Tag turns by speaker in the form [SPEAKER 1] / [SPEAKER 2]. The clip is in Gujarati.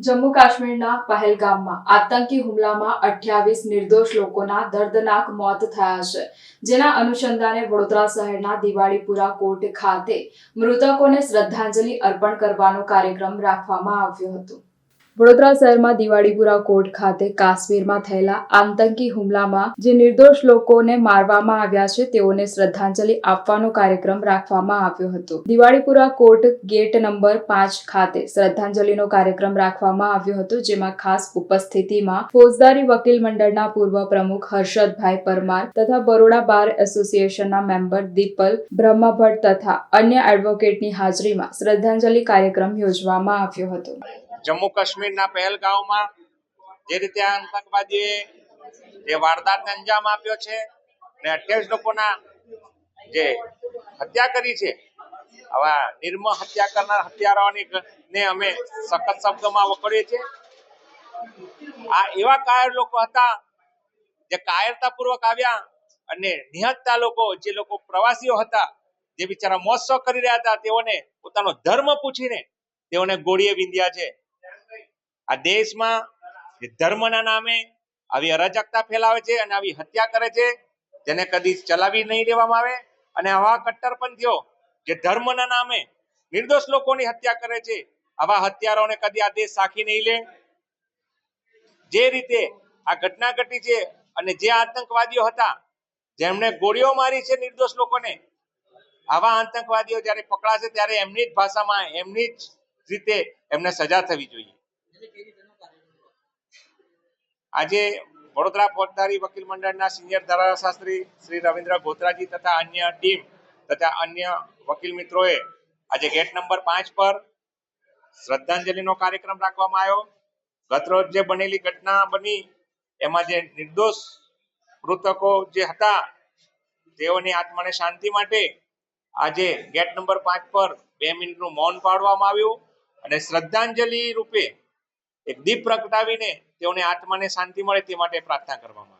[SPEAKER 1] જમ્મુ કાશ્મીરના પહેલગામમાં આતંકી હુમલામાં અઠ્યાવીસ નિર્દોષ લોકોના દર્દનાક મોત થયા છે, જેના અનુસંધાને વડોદરા શહેરના દિવાળીપુરા કોર્ટ ખાતે મૃતકોને શ્રદ્ધાંજલિ અર્પણ કરવાનો કાર્યક્રમ રાખવામાં આવ્યો હતો. વડોદરા શહેરમાં દિવાળીપુરા કોર્ટ ખાતે કાશ્મીરમાં થયેલા આતંકી હુમલામાં જે નિર્દોષ લોકોને મારવામાં આવ્યા છે, તેઓને શ્રદ્ધાંજલિ આપવાનો કાર્યક્રમ રાખવામાં આવ્યો હતો. દિવાળીપુરા કોર્ટ ગેટ નંબર પાંચ ખાતે શ્રદ્ધાંજલિનો કાર્યક્રમ રાખવામાં આવ્યો હતો, જેમાં ખાસ ઉપસ્થિતિમાં ફોજદારી વકીલ મંડળના પૂર્વ પ્રમુખ હર્ષદભાઈ પરમાર તથા બરોડા બાર એસોસિએશનના મેમ્બર દીપલ બ્રહ્મભટ્ટ તથા અન્ય એડવોકેટની હાજરીમાં શ્રદ્ધાંજલિ કાર્યક્રમ યોજવામાં આવ્યો હતો.
[SPEAKER 2] જમ્મુ કાશ્મીરના પહેલગાંવમાં જે રીતે આ આતંકવાદીએ જે વારદાતને અંજામ આપ્યો છે અને અઠ્યાવીસ લોકોના જે હત્યા કરી છે, આવા નિર્મ હત્યા કરનાર હત્યારાઓની ને અમે સખત શબ્દોમાં વખોડીએ છીએ. આ એવા કાયર લોકો હતા, જે કાયરતાપૂર્વક આવ્યા અને નિહતતા લોકો, જે લોકો પ્રવાસીઓ હતા, જે બિચારા મોત્સવ કરી રહ્યા હતા, તેઓને પોતાનો ધર્મ પૂછીને તેઓને ગોળીએ વિંધ્યા છે. આ દેશમાં ધર્મના નામે આવી અરાજકતા ફેલાવે છે અને આવી હત્યા કરે છે, જેને કદી ચલાવી નહીં દેવામાં આવે. અને આવા કટ્ટરપંથીઓ જે ધર્મના નામે નિર્દોષ લોકોની હત્યા કરે છે, આવા હત્યારાઓને કદી આ દેશ સાખી નહીં લે. જે રીતે આ ઘટના ઘટી છે અને જે આતંકવાદીઓ હતા, જેમણે ગોળીઓ મારી છે નિર્દોષ લોકોને, આવા આતંકવાદીઓ જ્યારે પકડાશે ત્યારે એમની જ ભાષામાં, એમની જ રીતે એમને સજા થવી જોઈએ. આજે વડોદરા ફોજદારી વકીલ મંડળના સિનિયર ધારાશાસ્ત્રી શ્રી રવિન્દ્ર ગોત્રાજી તથા અન્ય ટીમ તથા અન્ય વકીલ મિત્રોએ આજે ગેટ નંબર પાંચ પર શ્રદ્ધાંજલિનો કાર્યક્રમ રાખવામાં આવ્યો. ગતરોજ જે બનેલી ઘટના બની, એમાં જે નિર્દોષ મૃતકો જે હતા, તેઓની આત્માને શાંતિ માટે આજે ગેટ નંબર પાંચ પર બે મિનિટનું મૌન પાડવામાં આવ્યું અને શ્રદ્ધાંજલિ રૂપે એક દીપ પ્રગટાવીને તેઓને આત્માને શાંતિ મળે તે માટે પ્રાર્થના કરવામાં